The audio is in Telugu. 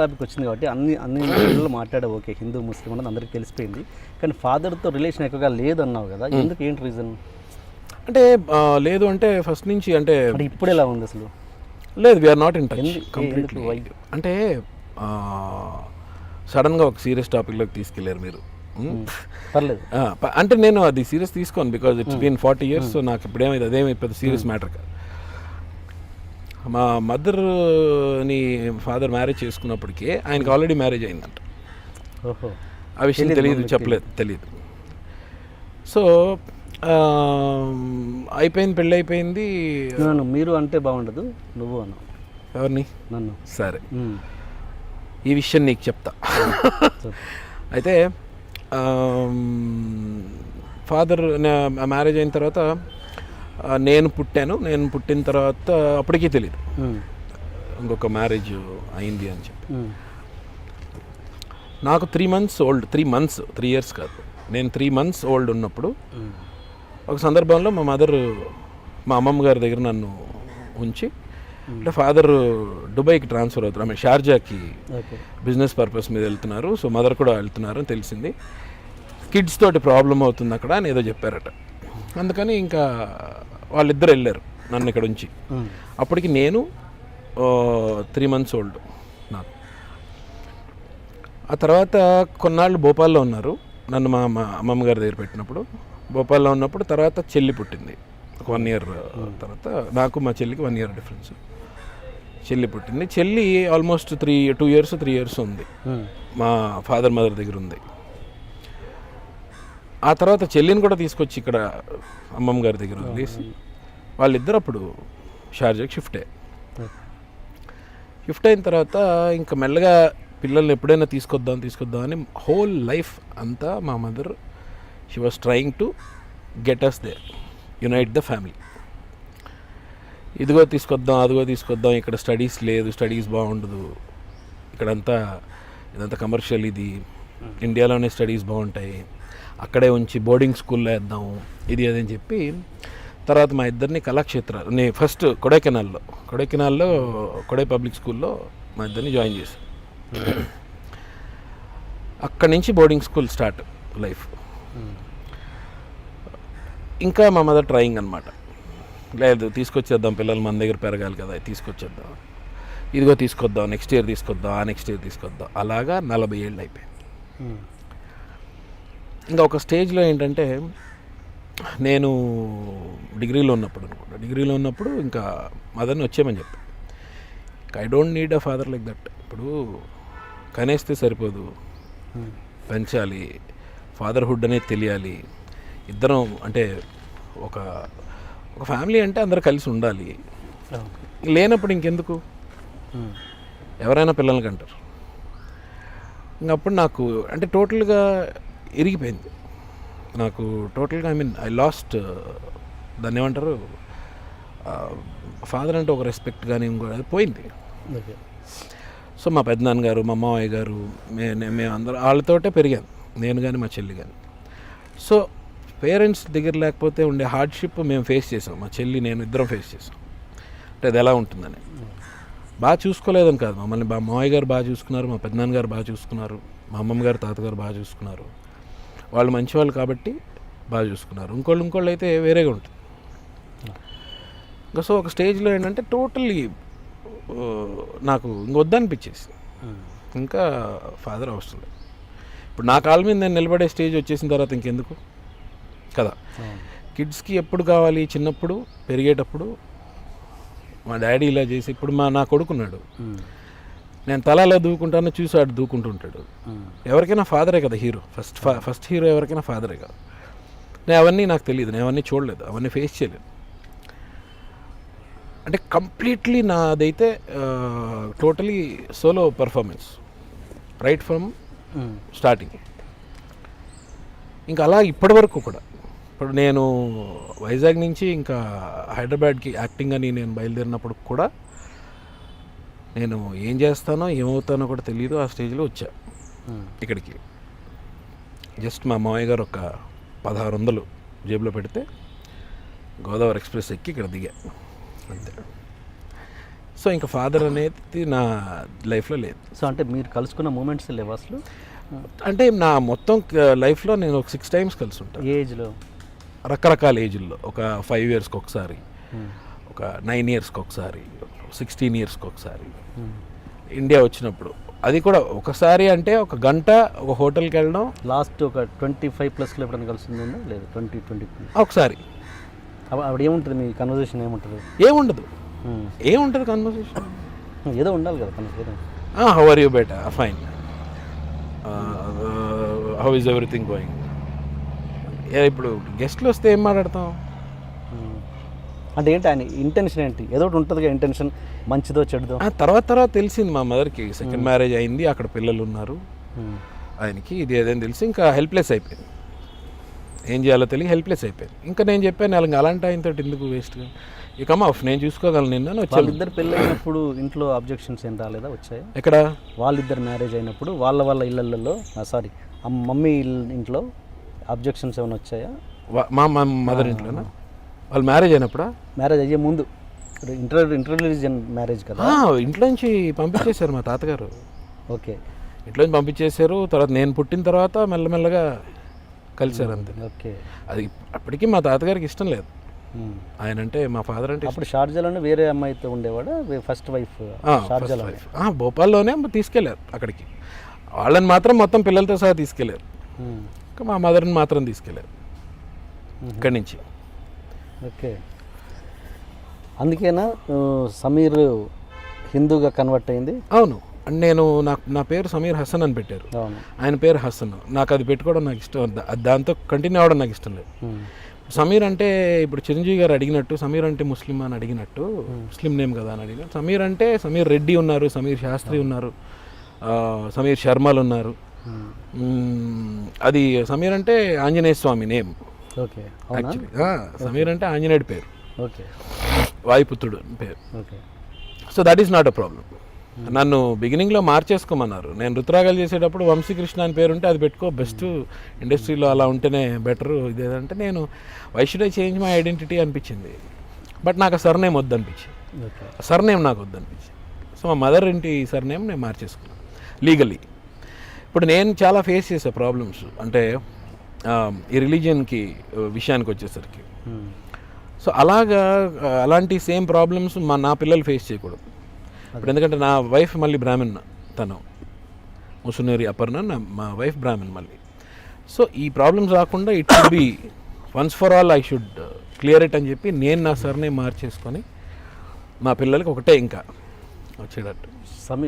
టాపిక్ వచ్చింది కాబట్టి అన్ని అన్ని పిల్లలు మాట్లాడే ఓకే హిందూ ముస్లిం అనేది అందరికీ తెలిసిపోయింది. కానీ ఫాదర్తో రిలేషన్ ఎక్కువగా లేదన్నావు కదా ఎందుకు ఏంటి రీజన్? అంటే లేదు అంటే ఫస్ట్ నుంచి అంటే ఇప్పుడు ఎలా ఉంది అసలు? లేదు we are not in touch completely? అంటే సడన్గా ఒక సీరియస్ టాపిక్లోకి తీసుకెళ్ళారు మీరు? పర్లేదు. అంటే నేను అది సీరియస్ తీసుకోను because it's been forty years నాకు ఇప్పుడు ఏమైంది అదేమి పెద్ద సీరియస్ మ్యాటర్ కాదు మా మదర్ని ఫాదర్ మ్యారేజ్ చేసుకున్నప్పటికీ ఆయనకి ఆల్రెడీ మ్యారేజ్ అయిందంట. ఓహో. ఆ విషయం తెలియదు చెప్పలేదు తెలియదు సో అయిపోయింది పెళ్ళి అయిపోయింది. నన్ను మీరు అంటే బాగుండదు నువ్వు అను. ఎవరిని? నన్ను. సరే. ఈ విషయం నీకు చెప్తా. అయితే ఫాదర్ మ్యారేజ్ అయిన తర్వాత నేను పుట్టాను. నేను పుట్టిన తర్వాత అప్పటికీ తెలియదు. ఇంకొక మ్యారేజ్ అయింది అని చెప్పి. నాకు three months old three months three years కాదు. నేను త్రీ మంత్స్ ఓల్డ్ ఉన్నప్పుడు. ఒక సందర్భంలో మా మదర్ మా అమ్మమ్మ గారి దగ్గర నన్ను ఉంచి అంటే ఫాదర్ దుబాయ్కి ట్రాన్స్ఫర్ అవుతారు ఆమె షార్జాకి బిజినెస్ పర్పస్ మీద వెళ్తున్నారు. సో మదర్ కూడా వెళ్తున్నారు అని తెలిసింది. కిడ్స్ తోటి ప్రాబ్లం అవుతుంది అక్కడ అని ఏదో చెప్పారట. అందుకని ఇంకా వాళ్ళిద్దరు వెళ్ళారు నన్ను ఇక్కడ ఉంచి. అప్పటికి నేను త్రీ మంత్స్ ఓల్డ్ నాకు ఆ తర్వాత కొన్నాళ్ళు భోపాల్లో ఉన్నారు. నన్ను మా అమ్మమ్మ గారి దగ్గర పెట్టినప్పుడు. భోపాల్లో ఉన్నప్పుడు తర్వాత చెల్లి పుట్టింది. ఒక వన్ ఇయర్ తర్వాత నాకు మా చెల్లికి వన్ ఇయర్ డిఫరెన్స్ చెల్లి పుట్టింది. చెల్లి almost three two years three years ఉంది. మా ఫాదర్ మదర్ దగ్గర ఉంది. ఆ తర్వాత చెల్లిని కూడా తీసుకొచ్చి ఇక్కడ అమ్మమ్మ గారి దగ్గర వదిలేసి వాళ్ళిద్దరు అప్పుడు షార్జాకి షిఫ్ట్. అయ్యారు. షిఫ్ట్ అయిన తర్వాత ఇంకా మెల్లగా పిల్లల్ని ఎప్పుడైనా తీసుకొద్దాం తీసుకొద్దాం అని హోల్ లైఫ్ అంతా మా mother she was trying to get us the unite the family ఇదిగో తీసుకొద్దాం అదిగో తీసుకొద్దాం ఇక్కడ స్టడీస్ లేదు స్టడీస్ బాగుండదు. ఇక్కడంతా ఇదంతా కమర్షియల్ ఇది. ఇండియాలోనే స్టడీస్ బాగుంటాయి. అక్కడే ఉంచి బోర్డింగ్ స్కూల్లో వేద్దాం ఇది అది అని చెప్పి తర్వాత మా ఇద్దరిని కళాక్షేత్రాలు నేను ఫస్ట్ కొడైకెనాల్లో కొడైకెనాల్లో కొడై పబ్లిక్ స్కూల్లో మా ఇద్దరిని జాయిన్ చేశాను అక్కడి నుంచి బోర్డింగ్ స్కూల్ స్టార్ట్ లైఫ్. ఇంకా మా మదర్ ట్రయింగ్ అనమాట లేదు తీసుకొచ్చేద్దాం పిల్లలు మన దగ్గర పెరగాలి కదా తీసుకొచ్చేద్దాం. ఇదిగో తీసుకొద్దాం నెక్స్ట్ ఇయర్ తీసుకొద్దాం ఆ నెక్స్ట్ ఇయర్ తీసుకొద్దాం. అలాగా నలభై ఏళ్ళు అయిపోయింది. ఇంకా ఒక స్టేజ్లో ఏంటంటే నేను డిగ్రీలో ఉన్నప్పుడు అనుకుంటా. డిగ్రీలో ఉన్నప్పుడు ఇంకా మదర్ని వచ్చేయమని చెప్పి. I don't need a father like that ఇప్పుడు కనేస్తే సరిపోదు. ఉమ్. పెంచాలి. ఫాదర్హుడ్ అనేది తెలియాలి. ఇద్దరం అంటే ఒక ఒక ఫ్యామిలీ అంటే అందరు కలిసి ఉండాలి. లేనప్పుడు ఇంకెందుకు? ఉమ్. ఎవరైనా పిల్లల్ని కంటారు. ఇంకప్పుడు నాకు అంటే టోటల్గా ఇరిగిపోయింది. నాకు టోటల్గా ఐ మీన్ ఐ లాస్ట్ దాన్ని ఏమంటారు ఫాదర్ అంటే ఒక రెస్పెక్ట్ కానీ ఇంకో పోయింది. సో మా మామయ్య గారు మే నే- మేము అందరం వాళ్ళతోటే పెరిగాను నేను కానీ మా చెల్లి కానీ సో పేరెంట్స్ దగ్గర లేకపోతే ఉండే హార్డ్షిప్ మేము ఫేస్ చేసాం. మా చెల్లి నేను ఇద్దరం ఫేస్ చేసాం. అంటే అది ఎలా ఉంటుందని. బాగా చూసుకోలేదని కాదు. మమ్మల్ని మా మామయ్య గారు బాగా చూసుకున్నారు మా పెద్దనాన్న గారు బాగా చూసుకున్నారు మా అమ్మమ్మ గారు తాతగారు బాగా చూసుకున్నారు. వాళ్ళు మంచివాళ్ళు కాబట్టి బాగా చూసుకున్నారు. ఇంకోళ్ళు ఇంకోళ్ళు అయితే వేరేగా ఉంటుంది. ఇంకా సో ఒక స్టేజ్లో ఏంటంటే టోటల్లీ నాకు ఇంకొద్దనిపించేసి ఉమ్. ఇంకా ఫాదర్ అవసరం ఇప్పుడు నా కాళ్ళ మీద నేను నిలబడే స్టేజ్ వచ్చేసిన తర్వాత ఇంకెందుకు? కదా. కిడ్స్కి ఎప్పుడు కావాలి? చిన్నప్పుడు పెరిగేటప్పుడు మా డాడీ ఇలా చేసి ఇప్పుడు మా నా కొడుకున్నాడు. నేను తలలో దూకుంటాను చూసి ఆడు దూకుంటుంటాడు. ఎవరికైనా ఫాదరే కదా హీరో. ఫస్ట్ ఫా ఫస్ట్ హీరో ఎవరికైనా ఫాదరే కదా. నేను అవన్నీ నాకు తెలియదు నేను అవన్నీ చూడలేదు అవన్నీ ఫేస్ చేయలేదు. అంటే కంప్లీట్లీ నాదైతే totally solo performance. Right from. Starting. ఇంకా అలా ఇప్పటి వరకు కూడా. ఇప్పుడు నేను వైజాగ్ నుంచి ఇంకా హైదరాబాద్కి యాక్టింగ్ అని నేను బయలుదేరినప్పుడు కూడా నేను ఏం చేస్తానో ఏమవుతానో కూడా తెలియదు ఆ స్టేజ్లో వచ్చా. ఇక్కడికి. జస్ట్ మా మామయ్య గారు ఒక పదహారు వందలు జేబులో పెడితే గోదావరి ఎక్స్ప్రెస్ ఎక్కి ఇక్కడ దిగా. అంతే. సో ఇంకా ఫాదర్ అనేది నా లైఫ్లో లేదు. సో అంటే మీరు కలుసుకున్న మూమెంట్స్ లేవు అసలు? అంటే నా మొత్తం లైఫ్లో నేను ఒక సిక్స్ టైమ్స్ కలిసి ఉంటాను ఏజ్లో? రకరకాల ఏజ్లో ఒక ఫైవ్ ఇయర్స్కి ఒకసారి. ఒక నైన్ ఇయర్స్కి ఒకసారి. సిక్స్టీన్ ఇయర్స్కి ఒకసారి. ఇండియా వచ్చినప్పుడు. అది కూడా ఒకసారి అంటే ఒక గంట ఒక హోటల్కి వెళ్ళడం. లాస్ట్ ఒక ట్వంటీ ఫైవ్ ప్లస్లో ఎప్పుడైనా కలిసింది ఉందా? లేదు ట్వంటీ ట్వంటీ ఒకసారి. అప్పుడు ఏముంటుంది మీ కన్వర్జేషన్ ఏముంటుంది? ఏముండదు. Hmm. ఏముంటుంది కన్వర్సేషన్ ఏదో ఉండాలి కదా conversation how are you better fine how is everything going ఇప్పుడు గెస్ట్లు వస్తే ఏం మాట్లాడతాం? అంటే ఏంటి ఆయన ఇంటెన్షన్ ఏంటి? ఏదో ఒకటి ఉంటుంది కదా ఇంటెన్షన్ మంచిదో చెడుదో? ఆ తర్వాత తర్వాత తెలిసింది మా మదర్కి సెకండ్ మ్యారేజ్ అయింది అక్కడ పిల్లలు ఉన్నారు. Hmm. ఆయనకి ఇది ఏదైనా తెలిసి ఇంకా హెల్ప్లెస్ అయిపోయింది. ఏం చేయాలో తెలియ హెల్ప్లెస్ అయిపోయింది. ఇంకా నేను చెప్పాను అలాగే అలాంటి ఆయనతో ఎందుకు వేస్ట్గా ఇక ఆఫ్ నేను చూసుకోగలను నిన్న వచ్చాను. వాళ్ళిద్దరు పెళ్ళి అయినప్పుడు ఇంట్లో అబ్జెక్షన్స్ ఏం రాలేదా? వచ్చాయా? ఎక్కడ? వాళ్ళిద్దరు మ్యారేజ్ అయినప్పుడు వాళ్ళ వాళ్ళ ఇళ్ళల్లో సారీ మమ్మీ ఇంట్లో అబ్జెక్షన్స్ ఏమైనా వచ్చాయా? మా మదర్ ఇంట్లోనా? వాళ్ళు మ్యారేజ్ అయినప్పుడా? మ్యారేజ్ అయ్యే ముందు. ఇంటర్ ఇంటర్ రిలీజియన్ మ్యారేజ్ కదా. ఇంట్లో నుంచి పంపించేశారు మా తాతగారు. ఓకే. ఇంట్లో నుంచి పంపించేశారు తర్వాత నేను పుట్టిన తర్వాత మెల్లమెల్లగా కలిశారు అంతే. ఓకే. అది అప్పటికి మా తాతగారికి ఇష్టం లేదు. Hmm. ఆయన అంటే మా ఫాదర్ అంటే అప్పుడు షార్జాలోనే వేరే అమ్మాయితో ఉండేవాడా? ఫస్ట్ వైఫ్ షార్జాలో భోపాల్లోనే తీసుకెళ్ళారు అక్కడికి. వాళ్ళని మాత్రం మొత్తం పిల్లలతో సహా తీసుకెళ్ళారు Hmm. ఇంకా మా మదర్ని మాత్రం తీసుకెళ్ళారు ఇక్కడి నుంచి. ఓకే. అందుకేనా సమీర్ హిందూగా కన్వర్ట్ అయింది? అవును. నేను నాకు నా పేరు సమీర్ హసన్ అని పెట్టారు. ఆయన పేరు హసన్. నాకు అది పెట్టుకోవడం నాకు ఇష్టం. దాంతో కంటిన్యూ అవ్వడం నాకు ఇష్టం లేదు. సమీర్ అంటే ఇప్పుడు చిరంజీవి గారు అడిగినట్టు సమీర్ అంటే ముస్లిం అని అడిగినట్టు ముస్లిం నేమ్ కదా అని అడిగినట్టు సమీర్ అంటే సమీర్ రెడ్డి ఉన్నారు సమీర్ శాస్త్రి ఉన్నారు సమీర్ శర్మలు ఉన్నారు. అది సమీర్ అంటే ఆంజనేయ స్వామి నేమ్. ఓకే. సమీర్ అంటే ఆంజనేయుడి పేరు. ఓకే. వాయుపుత్రుడు అని పేరు. Okay. So that is not a problem నన్ను బిగినింగ్లో మార్చేసుకోమన్నారు. నేను రుతురాగాలు చేసేటప్పుడు వంశీకృష్ణ అని పేరు ఉంటే అది పెట్టుకో బెస్ట్ ఇండస్ట్రీలో అలా ఉంటేనే బెటర్ ఇదేదంటే నేను why should I change my identity అనిపించింది. బట్ నాకు ఆ సర్నేమ్ వద్దు అనిపించింది ఓకే సర్నేమ్ నాకు వద్దు అనిపించింది సో మా మదర్ ఇంటి సర్నేమ్ నేను మార్చేసుకున్నాను. లీగలీ ఇప్పుడు నేను చాలా ఫేస్ చేసే ప్రాబ్లమ్స్ అంటే ఈ రిలీజియన్కి విషయానికి వచ్చేసరికి. సో అలాగా అలాంటి సేమ్ ప్రాబ్లమ్స్ మా నా పిల్లలు ఫేస్ చేయకూడదు. ఇప్పుడు ఎందుకంటే నా వైఫ్ మళ్ళీ బ్రాహ్మణ్ తను. ముసునూరి అపర్ణ నా మా వైఫ్ బ్రాహ్మణ్ మళ్ళీ. సో ఈ ప్రాబ్లమ్స్ రాకుండా it should be once for all I should clear it అని చెప్పి నేను నా సర్నే మార్చేసుకొని మా పిల్లలకి ఒకటే ఇంకా వచ్చేటట్టు.